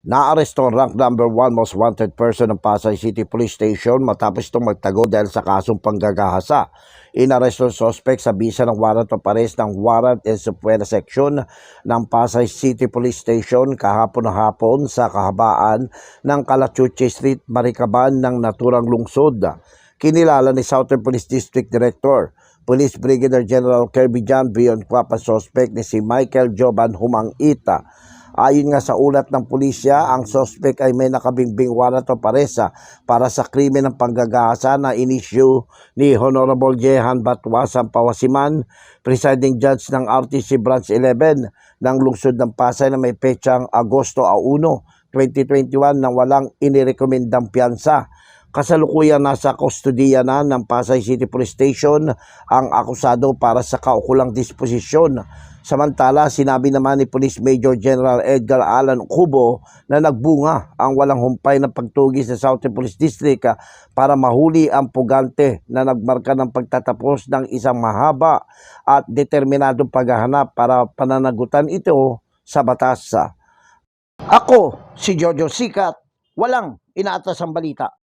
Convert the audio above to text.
Naaresto ang rank number 1 most wanted person ng Pasay City Police Station matapos itong magtago dahil sa kasong panggagahasa. Inaresto ang suspect sa bisa ng warrant of arrest ng Warrant and Subpoena Section ng Pasay City Police Station kahapon na hapon sa kahabaan ng Calachuche Street, Maricaban ng naturang lungsod. Kinilala ni Southern Police District Director Police Brigadier General Kirby John Bion Kwapa suspect ni si Michael Joban Humangita. Ayon nga sa ulat ng pulisya, ang suspect ay may nakabingbing warrant of arrest ah, para sa krimen ng panggagahasa na inisyu ni Honorable Jehan Batwa Sampawasiman, presiding judge ng RTC Branch 11 ng lungsod ng Pasay na may petsang Agosto 1, 2021 nang walang inirekomendang piyansa. Kasalukuyan nasa kustodiya na ng Pasay City Police Station ang akusado para sa kaukulang disposisyon. Samantala, sinabi naman ni Police Major General Edgar Alan Cubo na nagbunga ang walang humpay na pagtugis sa Southern Police District para mahuli ang pugante na nagmarka ng pagtatapos ng isang mahaba at determinadong paghahanap para pananagutan ito sa batas. Ako, si Jojo Sikat, walang inaatas ang balita.